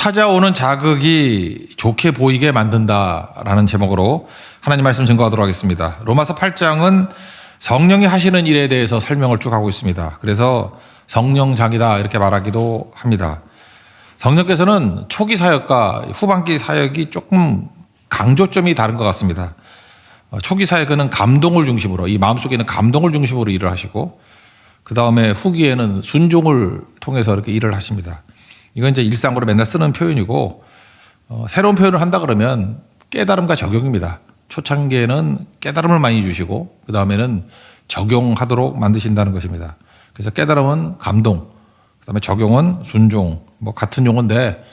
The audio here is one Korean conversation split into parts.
찾아오는 자극이 좋게 보이게 만든다라는 제목으로 하나님 말씀 증거하도록 하겠습니다. 로마서 8장은 성령이 하시는 일에 대해서 설명을 쭉 하고 있습니다. 그래서 성령장이다 이렇게 말하기도 합니다. 성령께서는 초기 사역과 후반기 사역이 조금 강조점이 다른 것 같습니다. 어, 초기 사역은 감동을 중심으로 이 마음속에 있는 감동을 중심으로 일을 하시고 그 다음에 후기에는 순종을 통해서 이렇게 일을 하십니다. 이건 이제 일상으로 맨날 쓰는 표현이고 어, 새로운 표현을 한다 그러면 깨달음과 적용입니다. 초창기에는 깨달음을 많이 주시고 그 다음에는 적용하도록 만드신다는 것입니다. 그래서 깨달음은 감동, 그 다음에 적용은 순종, 뭐 같은 용어인데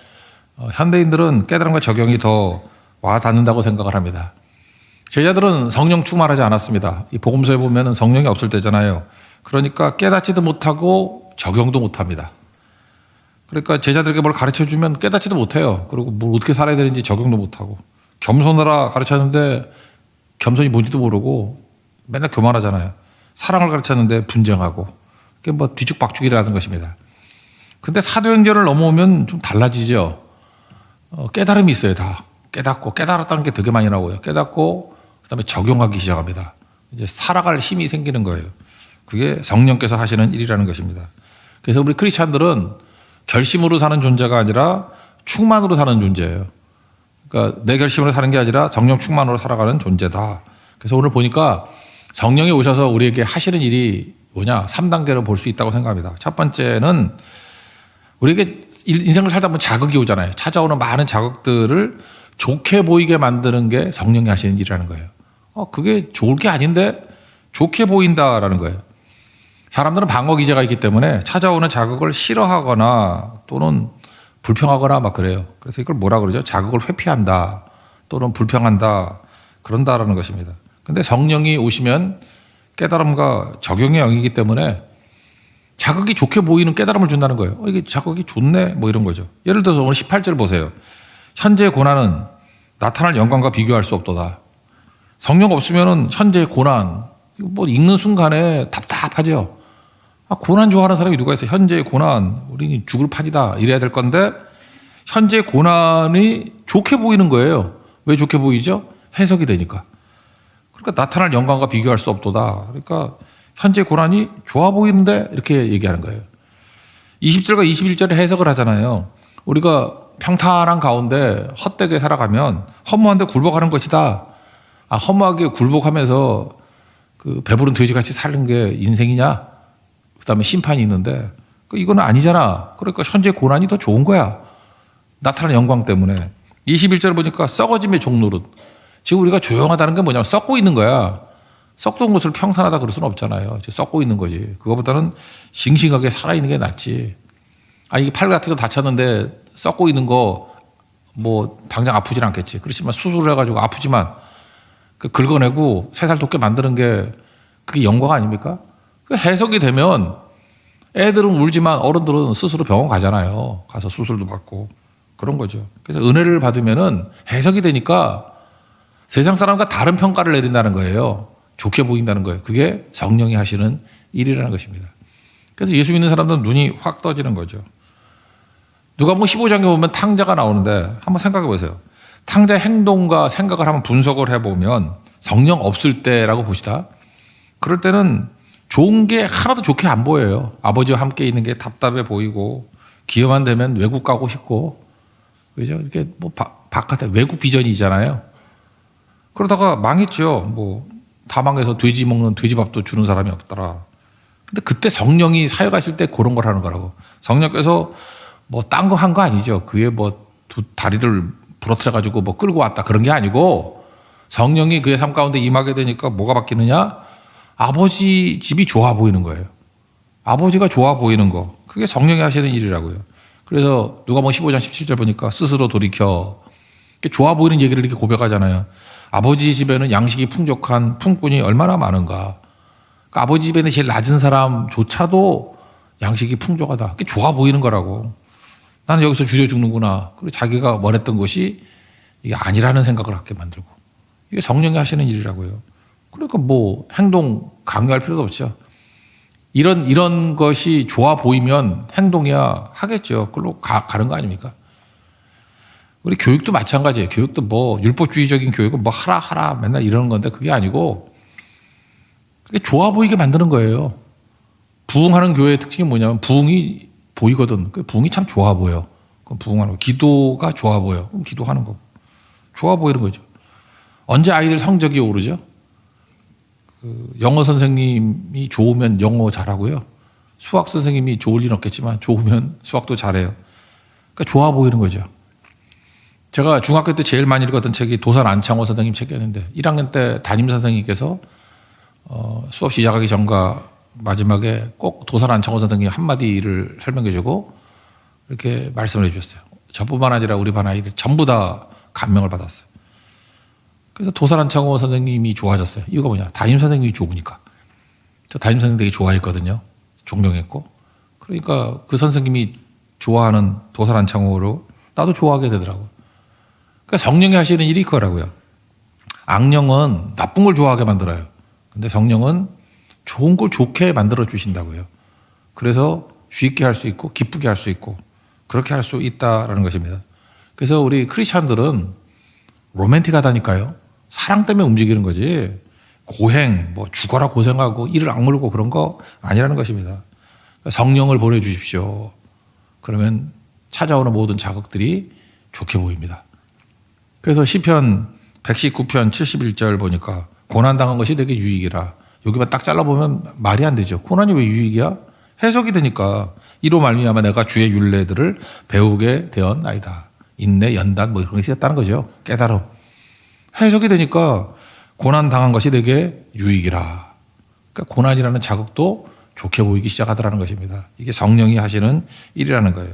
어, 현대인들은 깨달음과 적용이 더 와닿는다고 생각을 합니다. 제자들은 성령 충만하지 않았습니다. 이 복음서에 보면 성령이 없을 때잖아요. 그러니까 깨닫지도 못하고 적용도 못합니다. 그러니까 제자들에게 뭘 가르쳐 주면 깨닫지도 못해요. 그리고 뭘 어떻게 살아야 되는지 적용도 못하고 겸손하라 가르쳤는데 겸손이 뭔지도 모르고 맨날 교만하잖아요. 사랑을 가르쳤는데 분쟁하고 그게 뭐 뒤죽박죽이라는 것입니다. 근데 사도행전을 넘어오면 좀 달라지죠. 어, 깨달음이 있어요, 다. 깨닫고 깨달았다는 게 되게 많이 나오고요. 깨닫고 그다음에 적용하기 시작합니다. 이제 살아갈 힘이 생기는 거예요. 그게 성령께서 하시는 일이라는 것입니다. 그래서 우리 크리스찬들은 결심으로 사는 존재가 아니라 충만으로 사는 존재예요. 그러니까 내 결심으로 사는 게 아니라 성령 충만으로 살아가는 존재다. 그래서 오늘 보니까 성령이 오셔서 우리에게 하시는 일이 뭐냐? 3단계로 볼 수 있다고 생각합니다. 첫 번째는 우리에게 인생을 살다 보면 자극이 오잖아요. 찾아오는 많은 자극들을 좋게 보이게 만드는 게 성령이 하시는 일이라는 거예요. 어, 그게 좋을 게 아닌데 좋게 보인다라는 거예요. 사람들은 방어 기제가 있기 때문에 찾아오는 자극을 싫어하거나 또는 불평하거나 막 그래요. 그래서 이걸 뭐라 그러죠? 자극을 회피한다 또는 불평한다 그런다라는 것입니다. 근데 성령이 오시면 깨달음과 적용의 영이기 때문에 자극이 좋게 보이는 깨달음을 준다는 거예요. 어, 이게 자극이 좋네 뭐 이런 거죠. 예를 들어서 오늘 18절 보세요. 현재 고난은 나타날 영광과 비교할 수 없도다. 성령 없으면은 현재 고난 뭐 읽는 순간에 답답하죠. 아, 고난 좋아하는 사람이 누가 있어? 현재 고난 우리는 죽을 판이다 이래야 될 건데 현재 고난이 좋게 보이는 거예요. 왜 좋게 보이죠? 해석이 되니까. 그러니까 나타날 영광과 비교할 수 없도다. 그러니까 현재 고난이 좋아 보이는데 이렇게 얘기하는 거예요. 20절과 21절에 해석을 하잖아요. 우리가 평탄한 가운데 헛되게 살아가면 허무한데 굴복하는 것이다. 아, 허무하게 굴복하면서 그 배부른 돼지같이 사는 게 인생이냐? 그 다음에 심판이 있는데 그 이거는 아니잖아. 그러니까 현재 고난이 더 좋은 거야. 나타나는 영광 때문에. 21절 보니까 썩어짐의 종노릇. 지금 우리가 조용하다는 게 뭐냐면 썩고 있는 거야. 썩던 것을 평산하다 그럴 수는 없잖아요. 썩고 있는 거지. 그거보다는 싱싱하게 살아있는 게 낫지. 아, 이게 팔 같은 거 다쳤는데 썩고 있는 거 뭐 당장 아프진 않겠지. 그렇지만 수술을 해가지고 아프지만 그 긁어내고 새 살 돋게 만드는 게 그게 영광 아닙니까? 그 해석이 되면 애들은 울지만 어른들은 스스로 병원 가잖아요. 가서 수술도 받고 그런 거죠. 그래서 은혜를 받으면은 해석이 되니까 세상 사람과 다른 평가를 내린다는 거예요. 좋게 보인다는 거예요. 그게 성령이 하시는 일이라는 것입니다. 그래서 예수 믿는 사람들은 눈이 확 떠지는 거죠. 누가 뭐 15장에 보면 탕자가 나오는데 한번 생각해 보세요. 탕자 행동과 생각을 한번 분석을 해보면 성령 없을 때라고 보시다. 그럴 때는 좋은 게 하나도 좋게 안 보여요. 아버지와 함께 있는 게 답답해 보이고 기회만 되면 외국 가고 싶고 그죠? 이렇게 뭐 바, 바깥에 외국 비전이잖아요. 그러다가 망했죠. 뭐 다 망해서 돼지 먹는 돼지밥도 주는 사람이 없더라. 근데 그때 성령이 사역하실 때 그런 걸 하는 거라고. 성령께서 뭐 딴 거 한거 아니죠. 그에 뭐 두 다리를 부러뜨려 가지고 뭐 끌고 왔다 그런 게 아니고 성령이 그의 삶 가운데 임하게 되니까 뭐가 바뀌느냐? 아버지 집이 좋아 보이는 거예요. 아버지가 좋아 보이는 거. 그게 성령이 하시는 일이라고요. 그래서 누가 뭐 15장 17절 보니까 스스로 돌이켜. 좋아 보이는 얘기를 이렇게 고백하잖아요. 아버지 집에는 양식이 풍족한 품꾼이 얼마나 많은가. 그러니까 아버지 집에는 제일 낮은 사람조차도 양식이 풍족하다. 그게 좋아 보이는 거라고. 나는 여기서 주저 죽는구나. 그리고 자기가 원했던 것이 이게 아니라는 생각을 갖게 만들고. 이게 성령이 하시는 일이라고요. 그러니까 뭐 행동 강요할 필요도 없죠. 이런, 이런 것이 좋아 보이면 행동이야 하겠죠. 그걸로 가, 가는 거 아닙니까? 우리 교육도 마찬가지예요. 교육도 뭐 율법주의적인 교육은 뭐 하라 하라 맨날 이러는 건데 그게 아니고 그게 좋아 보이게 만드는 거예요. 부흥하는 교회의 특징이 뭐냐면 부흥이 보이거든. 그 부흥이 참 좋아 보여. 그럼 부흥하는 거. 기도가 좋아 보여. 그럼 기도하는 거. 좋아 보이는 거죠. 언제 아이들 성적이 오르죠? 그 영어 선생님이 좋으면 영어 잘하고요. 수학 선생님이 좋을 리는 없겠지만 좋으면 수학도 잘해요. 그러니까 좋아 보이는 거죠. 제가 중학교 때 제일 많이 읽었던 책이 도산 안창호 선생님 책이었는데 1학년 때 담임 선생님께서 어, 수업 시작하기 전과 마지막에 꼭 도산 안창호 선생님 한마디를 설명해 주고 이렇게 말씀을 해 주셨어요. 저뿐만 아니라 우리 반 아이들 전부 다 감명을 받았어요. 그래서 도산 안창호 선생님이 좋아졌어요. 이유가 뭐냐? 담임 선생님이 좋으니까. 저 담임 선생님 되게 좋아했거든요. 존경했고. 그러니까 그 선생님이 좋아하는 도산 안창호로 나도 좋아하게 되더라고요. 그러니까 성령이 하시는 일이 그거라고요. 악령은 나쁜 걸 좋아하게 만들어요. 근데 성령은 좋은 걸 좋게 만들어 주신다고요. 그래서 쉽게 할 수 있고 기쁘게 할 수 있고 그렇게 할 수 있다라는 것입니다. 그래서 우리 크리스찬들은 로맨틱하다니까요. 사랑 때문에 움직이는 거지. 고행, 뭐 죽어라 고생하고 이를 악물고 그런 거 아니라는 것입니다. 성령을 보내주십시오. 그러면 찾아오는 모든 자극들이 좋게 보입니다. 그래서 시편 119편 71절 보니까 고난 당한 것이 되게 유익이라 여기만 딱 잘라보면 말이 안 되죠. 고난이 왜 유익이야? 해석이 되니까 이로 말미암아 내가 주의 윤례들을 배우게 되었나이다. 인내, 연단 뭐 그런 게 있었다는 거죠. 깨달음. 해석이 되니까 고난 당한 것이 되게 유익이라. 그러니까 고난이라는 자극도 좋게 보이기 시작하더라는 것입니다. 이게 성령이 하시는 일이라는 거예요.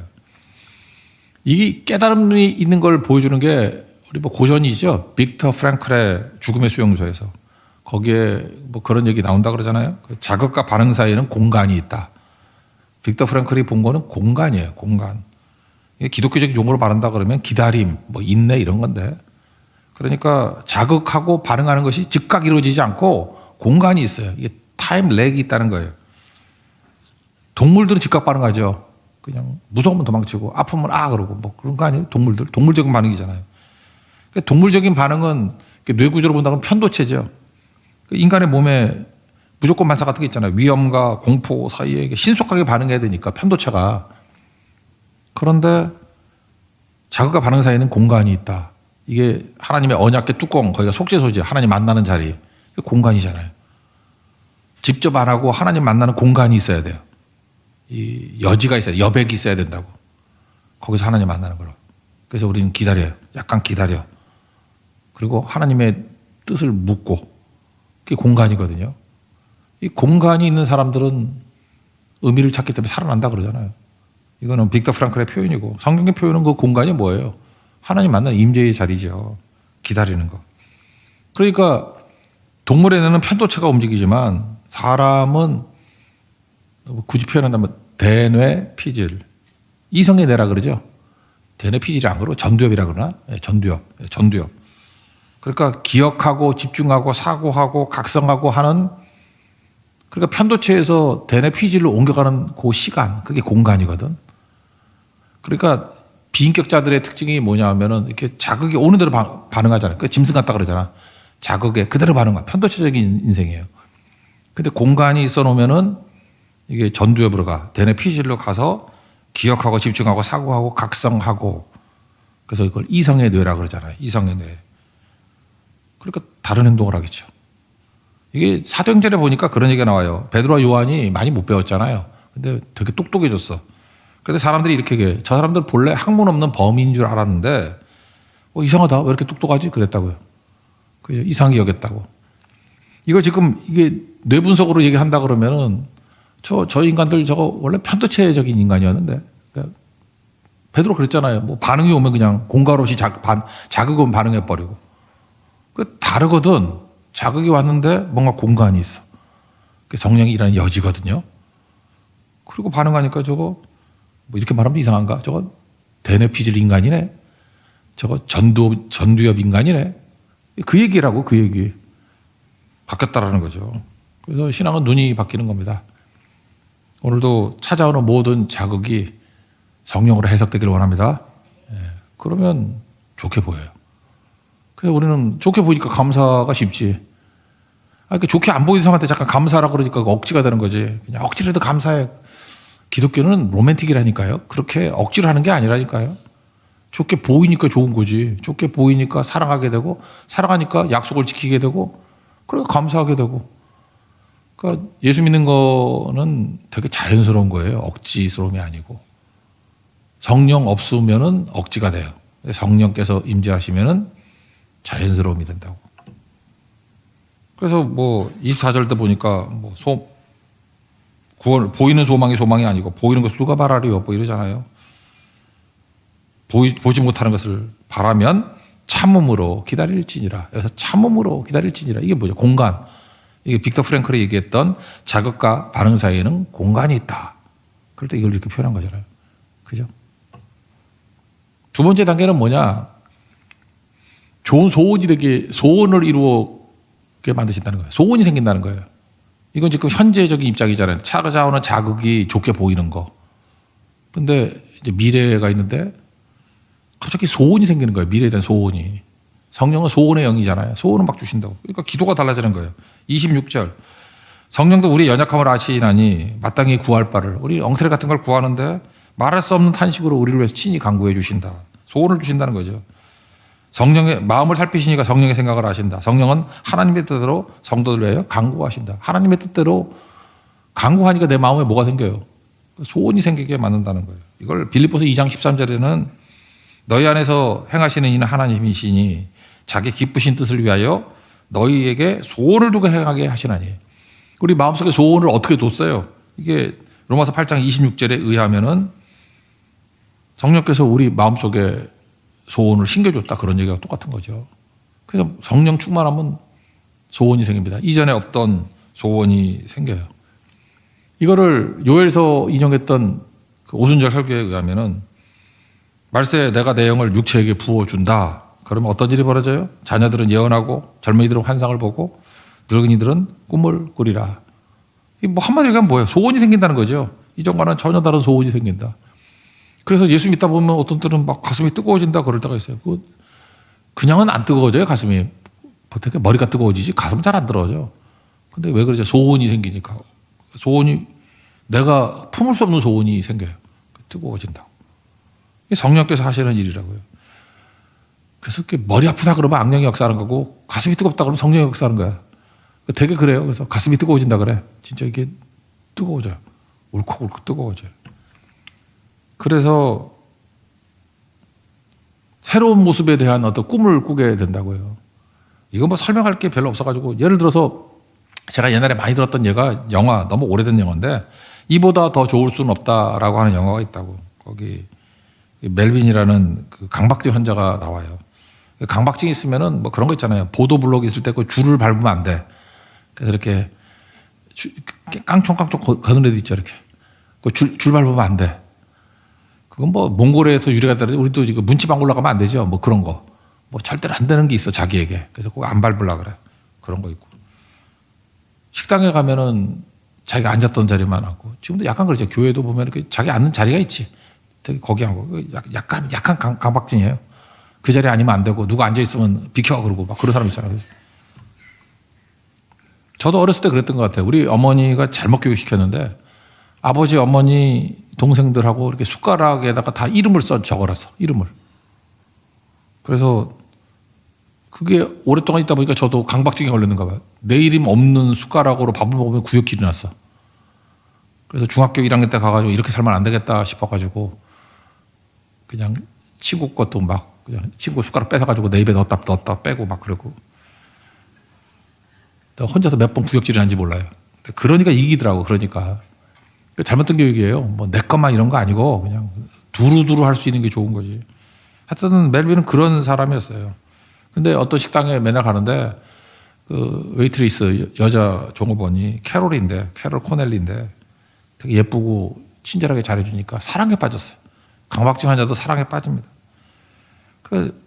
이 깨달음이 있는 걸 보여주는 게 우리 뭐 고전이죠. 빅터 프랭클의 죽음의 수용소에서 거기에 뭐 그런 얘기 나온다 그러잖아요. 그 자극과 반응 사이에는 공간이 있다. 빅터 프랭클이 본 거는 공간이에요. 공간. 이게 기독교적 용어로 말한다 그러면 기다림, 뭐 인내 이런 건데. 그러니까 자극하고 반응하는 것이 즉각 이루어지지 않고 공간이 있어요. 이게 타임 렉이 있다는 거예요. 동물들은 즉각 반응하죠. 그냥 무서우면 도망치고 아프면 아 그러고 뭐 그런 거 아니에요? 동물들 동물적인 반응이잖아요. 그러니까 동물적인 반응은 뇌 구조로 본다면 편도체죠. 그 인간의 몸에 무조건 반사 같은 게 있잖아요. 위험과 공포 사이에 신속하게 반응해야 되니까 편도체가. 그런데 자극과 반응 사이에는 공간이 있다. 이게 하나님의 언약의 뚜껑, 거기가 속죄소지, 하나님 만나는 자리. 공간이잖아요. 직접 안 하고 하나님 만나는 공간이 있어야 돼요. 이 여지가 있어야 여백이 있어야 된다고. 거기서 하나님 만나는 거로. 그래서 우리는 기다려요. 약간 기다려. 그리고 하나님의 뜻을 묻고. 그게 공간이거든요. 이 공간이 있는 사람들은 의미를 찾기 때문에 살아난다 그러잖아요. 이거는 빅터 프랑클의 표현이고 성경의 표현은 그 공간이 뭐예요? 하나님 만나는 임재의 자리죠. 기다리는 거. 그러니까 동물에는 편도체가 움직이지만 사람은 굳이 표현한다면 대뇌 피질 이성의 뇌라 그러죠. 대뇌 피질이 안 그러고 전두엽이라 그러나 예, 전두엽, 예, 전두엽. 그러니까 기억하고 집중하고 사고하고 각성하고 하는 그러니까 편도체에서 대뇌 피질로 옮겨가는 그 시간 그게 공간이거든. 그러니까 비인격자들의 특징이 뭐냐 하면은 이렇게 자극이 오는 대로 바, 반응하잖아요. 그 짐승 같다 그러잖아. 자극에 그대로 반응하. 편도체적인 인생이에요. 근데 공간이 있어 놓으면은 이게 전두엽으로 가. 대뇌 피질로 가서 기억하고 집중하고 사고하고 각성하고 그래서 이걸 이성의 뇌라 그러잖아요. 이성의 뇌. 그러니까 다른 행동을 하겠죠. 이게 사도행전에 보니까 그런 얘기가 나와요. 베드로와 요한이 많이 못 배웠잖아요. 근데 되게 똑똑해졌어. 근데 사람들이 이렇게 얘기해. 저 사람들 본래 학문 없는 범인인 줄 알았는데 어, 이상하다. 왜 이렇게 똑똑하지? 그랬다고요. 그 이상하게 여겼다고. 이걸 지금 이게 뇌분석으로 얘기한다 그러면은 저, 저 인간들 저거 원래 편도체적인 인간이었는데. 그러니까 베드로 그랬잖아요. 뭐 반응이 오면 그냥 공갈 없이 자, 반, 자극 오면 반응해버리고. 그 다르거든. 자극이 왔는데 뭔가 공간이 있어. 그 성령이 일하는 여지거든요. 그리고 반응하니까 저거 뭐 이렇게 말하면 이상한가? 저거 대뇌피질 인간이네. 저거 전두 전두엽 인간이네. 그 얘기라고 그 얘기. 바뀌었다라는 거죠. 그래서 신앙은 눈이 바뀌는 겁니다. 오늘도 찾아오는 모든 자극이 성령으로 해석되기를 원합니다. 예. 그러면 좋게 보여요. 그래서 우리는 좋게 보이니까 감사가 쉽지. 아, 이렇게 좋게 안 보이는 사람한테 잠깐 감사하라 그러니까 억지가 되는 거지. 그냥 억지로 해도 감사해. 기독교는 로맨틱이라니까요. 그렇게 억지로 하는 게 아니라니까요. 좋게 보이니까 좋은 거지. 좋게 보이니까 사랑하게 되고, 사랑하니까 약속을 지키게 되고, 그러니까 감사하게 되고. 그러니까 예수 믿는 거는 되게 자연스러운 거예요. 억지스러움이 아니고. 성령 없으면은 억지가 돼요. 성령께서 임재하시면은 자연스러움이 된다고. 그래서 뭐 24절 때 보니까 뭐 소, 구원, 보이는 소망이 소망이 아니고 보이는 것을 누가 바라리요? 뭐 이러잖아요. 보이, 보지 못하는 것을 바라면 참음으로 기다릴지니라. 여기서 참음으로 기다릴지니라. 이게 뭐죠? 공간. 이게 빅터 프랭클이 얘기했던 자극과 반응 사이에는 공간이 있다. 그럴 때 이걸 이렇게 표현한 거잖아요. 그죠? 두 번째 단계는 뭐냐? 좋은 소원이 되게 소원을 이루게 만드신다는 거예요. 소원이 생긴다는 거예요. 이건 지금 현재적인 입장이잖아요. 찾아오는 자극이 좋게 보이는 거. 근데 이제 미래가 있는데 갑자기 소원이 생기는 거예요. 미래에 대한 소원이. 성령은 소원의 영이잖아요. 소원을 막 주신다고. 그러니까 기도가 달라지는 거예요. 26절. 성령도 우리의 연약함을 아시나니 마땅히 구할 바를 우리 엉터리 같은 걸 구하는데 말할 수 없는 탄식으로 우리를 위해서 친히 강구해 주신다. 소원을 주신다는 거죠. 성령의 마음을 살피시니까 성령의 생각을 하신다. 성령은 하나님의 뜻대로 성도들 위하여 강구하신다. 하나님의 뜻대로 강구하니까 내 마음에 뭐가 생겨요? 소원이 생기게 만든다는 거예요. 이걸 빌립보서 2장 13절에는 너희 안에서 행하시는 이는 하나님이시니 자기 기쁘신 뜻을 위하여 너희에게 소원을 두고 행하게 하시나니. 우리 마음속에 소원을 어떻게 뒀어요? 이게 로마서 8장 26절에 의하면은 성령께서 우리 마음속에 소원을 심겨줬다 그런 얘기가 똑같은 거죠. 그래서 성령 충만하면 소원이 생깁니다. 이전에 없던 소원이 생겨요. 이거를 요엘서 인용했던 그 오순절 설교에 의하면은 말세에 내가 내 영을 육체에게 부어준다. 그러면 어떤 일이 벌어져요? 자녀들은 예언하고 젊은이들은 환상을 보고 늙은이들은 꿈을 꾸리라. 이뭐 한마디로 얘기하면 뭐예요? 소원이 생긴다는 거죠. 이전과는 전혀 다른 소원이 생긴다. 그래서 예수 믿다 보면 어떤 때는 막 가슴이 뜨거워진다 그럴 때가 있어요. 그 그냥은 안 뜨거워져요 가슴이. 보통 머리가 뜨거워지지 가슴 잘안 뜨거워져. 근데 왜 그러죠? 소원이 생기니까 소원이 내가 품을 수 없는 소원이 생겨요. 뜨거워진다고. 성령께서 하시는 일이라고요. 그래서 머리 아프다 그러면 악령이 역사하는 거고 가슴이 뜨겁다 그러면 성령이 역사하는 거야. 되게 그래요. 그래서 가슴이 뜨거워진다 그래. 진짜 이게 뜨거워져요. 울컥울컥 뜨거워져요. 그래서 새로운 모습에 대한 어떤 꿈을 꾸게 된다고요. 이거 뭐 설명할 게 별로 없어가지고 예를 들어서 제가 옛날에 많이 들었던 예가 영화 너무 오래된 영화인데 이보다 더 좋을 수는 없다라고 하는 영화가 있다고 거기 멜빈이라는 그 강박증 환자가 나와요. 강박증 있으면은 뭐 그런 거 있잖아요. 보도 블록 있을 때 그 줄을 밟으면 안 돼. 그래서 이렇게 주- 깡총깡총 거- 거는 애도 있죠 이렇게. 그 줄, 줄 밟으면 안 돼. 그건 뭐 몽골에서 유래가 다르지 우리도 지금 문지방 올라가면 안 되죠. 뭐 그런 거. 뭐 절대로 안 되는 게 있어 자기에게. 그래서 꼭 안 밟으려 그래. 그런 거 있고. 식당에 가면은 자기가 앉았던 자리만 하고 지금도 약간 그렇죠. 교회도 보면 이렇게 자기 앉는 자리가 있지. 되게 거기 하고 그 약- 약간 약간 강, 강박증이에요. 그 자리에 앉으면 안 되고 누가 앉아 있으면 비켜 그러고 막 그런 사람 있잖아요. 저도 어렸을 때 그랬던 것 같아요. 우리 어머니가 잘못 교육시켰는데 아버지, 어머니, 동생들하고 이렇게 숟가락에다가 다 이름을 써 적어놨어. 이름을. 그래서 그게 오랫동안 있다 보니까 저도 강박증에 걸렸는가 봐요. 내 이름 없는 숟가락으로 밥을 먹으면 구역질이 났어. 그래서 중학교 1학년 때 가가지고 이렇게 살면 안 되겠다 싶어가지고 그냥 친구 것도 막 그냥 친구 숟가락 뺏어가지고 내 입에 넣었다 넣었다 빼고 막 그러고 또 혼자서 몇 번 구역질을 한지 몰라요. 그러니까 이기더라고. 그러니까 그 잘못된 교육이에요. 뭐 내 것만 이런 거 아니고 그냥 두루두루 할 수 있는 게 좋은 거지. 하여튼 멜빈은 그런 사람이었어요. 근데 어떤 식당에 맨날 가는데 그 웨이트리스 여- 여자 종업원이 캐롤인데 캐롤 코넬리인데 되게 예쁘고 친절하게 잘해주니까 사랑에 빠졌어요. 강박증 환자도 사랑에 빠집니다. 그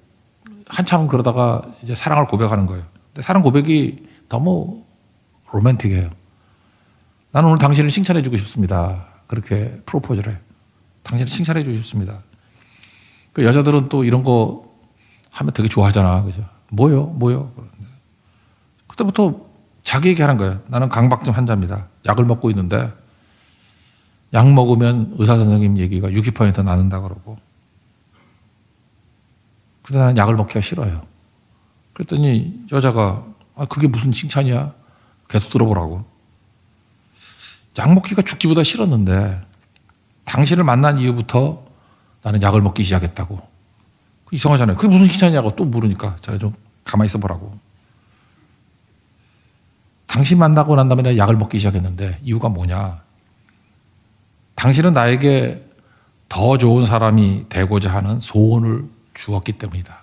한참 그러다가 이제 사랑을 고백하는 거예요. 근데 사랑 고백이 너무 로맨틱해요. 나는 오늘 당신을 칭찬해 주고 싶습니다. 그렇게 프로포즈를 해요. 당신을 칭찬해 주고 싶습니다. 그 여자들은 또 이런 거 하면 되게 좋아하잖아. 그죠? 뭐요? 뭐요? 그러는데. 그때부터 자기 얘기하는 거예요. 나는 강박증 환자입니다. 약을 먹고 있는데 약 먹으면 의사 선생님 얘기가 60% 나는다 그러고. 근데 나는 약을 먹기가 싫어요. 그랬더니 여자가 아 그게 무슨 칭찬이야? 계속 들어보라고. 약 먹기가 죽기보다 싫었는데 당신을 만난 이후부터 나는 약을 먹기 시작했다고. 그 이상하잖아요. 그게 무슨 칭찬이냐고 또 물으니까 제가 좀 가만히 있어 보라고. 당신 만나고 난 다음에 약을 먹기 시작했는데 이유가 뭐냐? 당신은 나에게 더 좋은 사람이 되고자 하는 소원을 주었기 때문이다.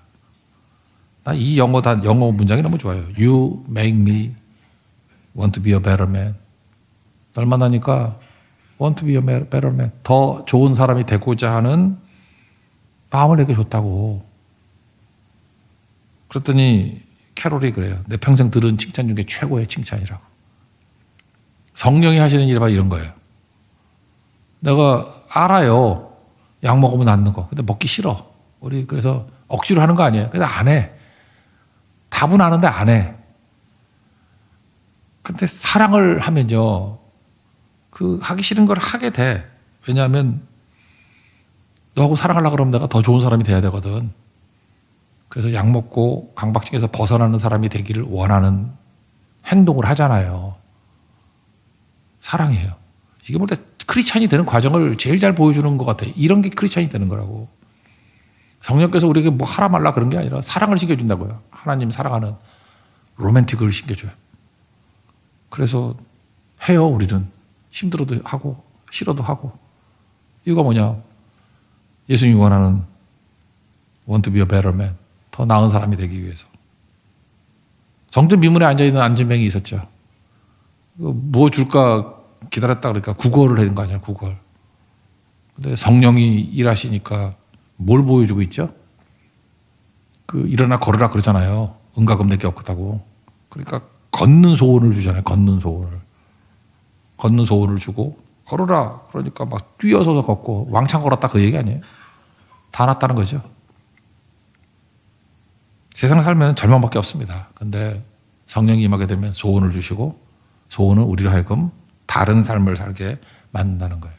나 이 영어 단 영어 문장이 너무 좋아요. You make me want to be a better man. 날 만나니까 want to be a better man. 더 좋은 사람이 되고자 하는 마음을 내게 줬다고. 그랬더니 캐롤이 그래요. 내 평생 들은 칭찬 중에 최고의 칭찬이라고. 성령이 하시는 일이 바로 이런 거예요. 내가 알아요. 약 먹으면 낫는 거. 근데 먹기 싫어. 우리 그래서 억지로 하는 거 아니에요. 근데 안 해. 답은 아는데 안 해. 근데 사랑을 하면요. 그 하기 싫은 걸 하게 돼. 왜냐하면 너하고 사랑하려고 그러면 내가 더 좋은 사람이 돼야 되거든. 그래서 약 먹고 강박증에서 벗어나는 사람이 되기를 원하는 행동을 하잖아요. 사랑이에요. 이게 뭐다 크리스찬이 되는 과정을 제일 잘 보여주는 것 같아요. 이런 게 크리스찬이 되는 거라고. 성령께서 우리에게 뭐 하라 말라 그런 게 아니라 사랑을 신겨준다고요. 하나님 사랑하는 로맨틱을 신겨줘요. 그래서 해요, 우리는. 힘들어도 하고, 싫어도 하고. 이유가 뭐냐? 예수님이 원하는 want to be a better man. 더 나은 사람이 되기 위해서. 성전 미문에 앉아 있는 안전병이 있었죠. 뭐 줄까 기다렸다 그러니까 국어를 하는 거 아니야, 국어. 근데 성령이 일하시니까 뭘 보여주고 있죠? 그 일어나 걸으라 그러잖아요. 응가금 내게 없다고. 그러니까 걷는 소원을 주잖아요. 걷는 소원을. 걷는 소원을 주고 걸어라. 그러니까 막 뛰어서서 걷고 왕창 걸었다 그 얘기 아니에요. 다 났다는 거죠. 세상 살면 절망밖에 없습니다. 근데 성령이 임하게 되면 소원을 주시고 소원은 우리를 하여금 다른 삶을 살게 만든다는 거예요.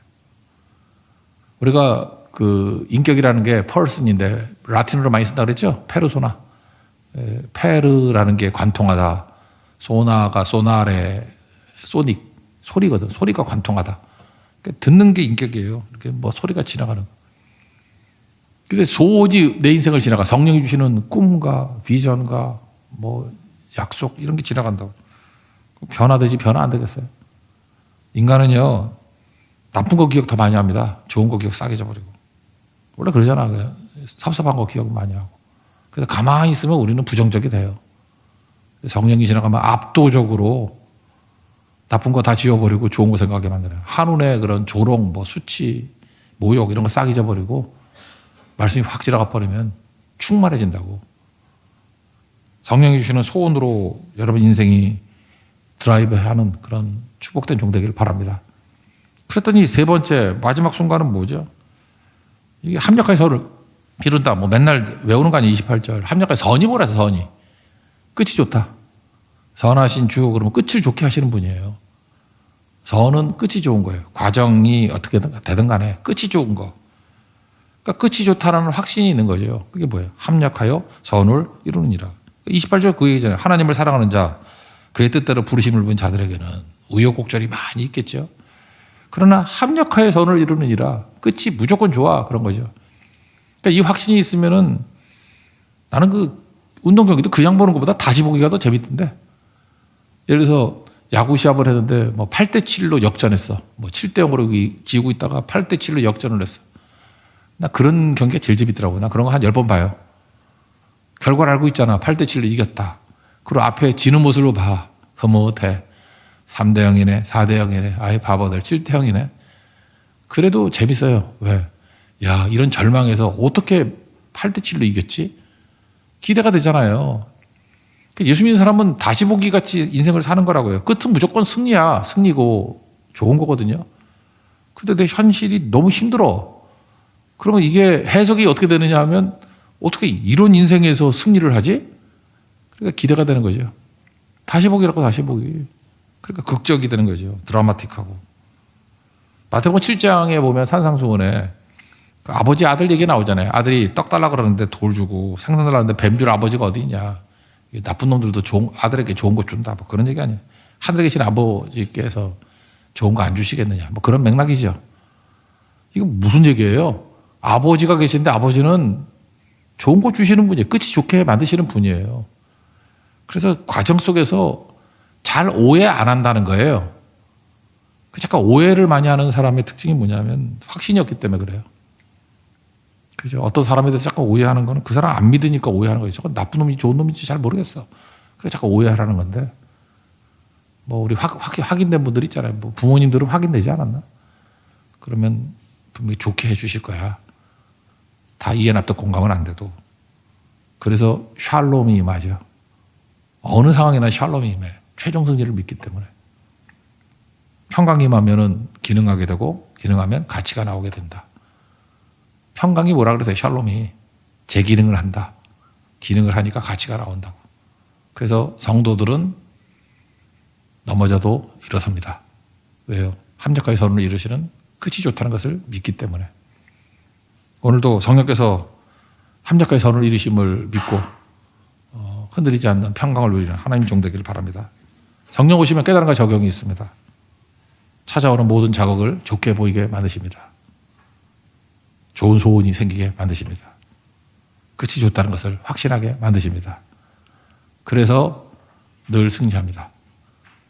우리가 그 인격이라는 게 펄슨인데 라틴어로 많이 쓴다 그랬죠? 페르소나. 에, 페르라는 게 관통하다. 소나가 소나레 소닉 소리거든. 소리가 관통하다. 그러니까 듣는 게 인격이에요. 이렇게 뭐 소리가 지나가는. 근데 소원이 내 인생을 지나가 성령이 주시는 꿈과 비전과 뭐 약속 이런 게 지나간다고. 변화되지 변화 안 되겠어요. 인간은요 나쁜 거 기억 더 많이 합니다. 좋은 거 기억 싸게 져버리고. 원래 그러잖아. 섭섭한 거 기억 많이 하고. 그래서 가만히 있으면 우리는 부정적이 돼요. 성령이 지나가면 압도적으로 나쁜 거 다 지워버리고 좋은 거 생각하게 만드는 한눈에 그런 조롱, 뭐 수치, 모욕 이런 거 싹 잊어버리고 말씀이 확 지나가 버리면 충만해진다고. 성령이 주시는 소원으로 여러분 인생이 드라이브 하는 그런 축복된 종 되기를 바랍니다. 그랬더니 세 번째 마지막 순간은 뭐죠? 이게 합력하여 서를 이룬다. 뭐 맨날 외우는 거 아니에요. 28절. 합력하여 선이 뭐라서 선이. 끝이 좋다. 선하신 주 그러면 끝을 좋게 하시는 분이에요. 선은 끝이 좋은 거예요. 과정이 어떻게 되든 간에 끝이 좋은 거. 그러니까 끝이 좋다라는 확신이 있는 거죠. 그게 뭐예요? 합력하여 선을 이루느니라. 28절 그 얘기잖아요. 하나님을 사랑하는 자, 그의 뜻대로 부르심을 본 자들에게는 우여곡절이 많이 있겠죠. 그러나 합력하여 선을 이루느니라. 끝이 무조건 좋아. 그런 거죠. 그러니까 이 확신이 있으면은 나는 그 운동 경기도 그냥 보는 것보다 다시 보기가 더 재밌던데. 예를 들어서 야구 시합을 했는데 뭐 8대 7로 역전했어. 뭐 7대 0으로 지고 있다가 8대 7로 역전을 했어. 나 그런 경기가 제일 재밌더라고. 나 그런 거 한 10번 봐요. 결과를 알고 있잖아. 8대 7로 이겼다. 그리고 앞에 지는 모습을 봐. 흐뭇해. 3대 0이네. 4대 0이네. 아예 바보들. 7대 0이네. 그래도 재밌어요. 왜? 야, 이런 절망에서 어떻게 8대 7로 이겼지? 기대가 되잖아요. 그 예수 믿는 사람은 다시 보기 같이 인생을 사는 거라고요. 끝은 무조건 승리야. 승리고 좋은 거거든요. 근데 내 현실이 너무 힘들어. 그러면 이게 해석이 어떻게 되느냐 하면 어떻게 이런 인생에서 승리를 하지? 그러니까 기대가 되는 거죠. 다시 보기라고 다시 보기. 그러니까 극적이 되는 거죠. 드라마틱하고. 마태복음 7장에 보면 산상수훈에 그 아버지 아들 얘기 나오잖아요. 아들이 떡 달라 그러는데 돌 주고 생선 달라는데 뱀 줄 아버지가 어디 있냐. 이 나쁜 놈들도 좋은, 아들에게 좋은 거 준다. 뭐 그런 얘기 아니에요. 하늘에 계신 아버지께서 좋은 거 안 주시겠느냐. 뭐 그런 맥락이죠. 이거 무슨 얘기예요? 아버지가 계신데 아버지는 좋은 거 주시는 분이에요. 끝이 좋게 만드시는 분이에요. 그래서 과정 속에서 잘 오해 안 한다는 거예요. 그 잠깐 오해를 많이 하는 사람의 특징이 뭐냐면 확신이 없기 때문에 그래요. 그죠? 어떤 사람에 대해서 잠깐 오해하는 거는 그 사람 안 믿으니까 오해하는 거죠. 저건 나쁜 놈인지 좋은 놈인지 잘 모르겠어. 그래 잠깐 오해하라는 건데. 뭐 우리 확, 확, 확인된 분들 있잖아요. 뭐 부모님들은 확인되지 않았나? 그러면 분명히 좋게 해주실 거야. 다 이해 납득 공감은 안 돼도. 그래서 샬롬이 임하죠. 어느 상황이나 샬롬이 임해. 최종 승리를 믿기 때문에. 평강이 임하면은 기능하게 되고 기능하면 가치가 나오게 된다. 평강이 뭐라 그러세요? 샬롬이 제 기능을 한다. 기능을 하니까 가치가 나온다고. 그래서 성도들은 넘어져도 일어섭니다. 왜요? 합력과의 선을 이루시는 끝이 좋다는 것을 믿기 때문에. 오늘도 성령께서 합력과의 선을 이루심을 믿고 어, 흔들리지 않는 평강을 누리는 하나님 종 되기를 바랍니다. 성령 오시면 깨달음과 적용이 있습니다. 찾아오는 모든 자극을 좋게 보이게 만드십니다. 좋은 소원이 생기게 만드십니다. 끝이 좋다는 것을 확신하게 만드십니다. 그래서 늘 승리합니다.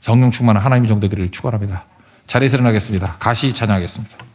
성령 충만한 하나님의 종 되기를 축원합니다. 자리에서 일어나겠습니다. 가시 찬양하겠습니다.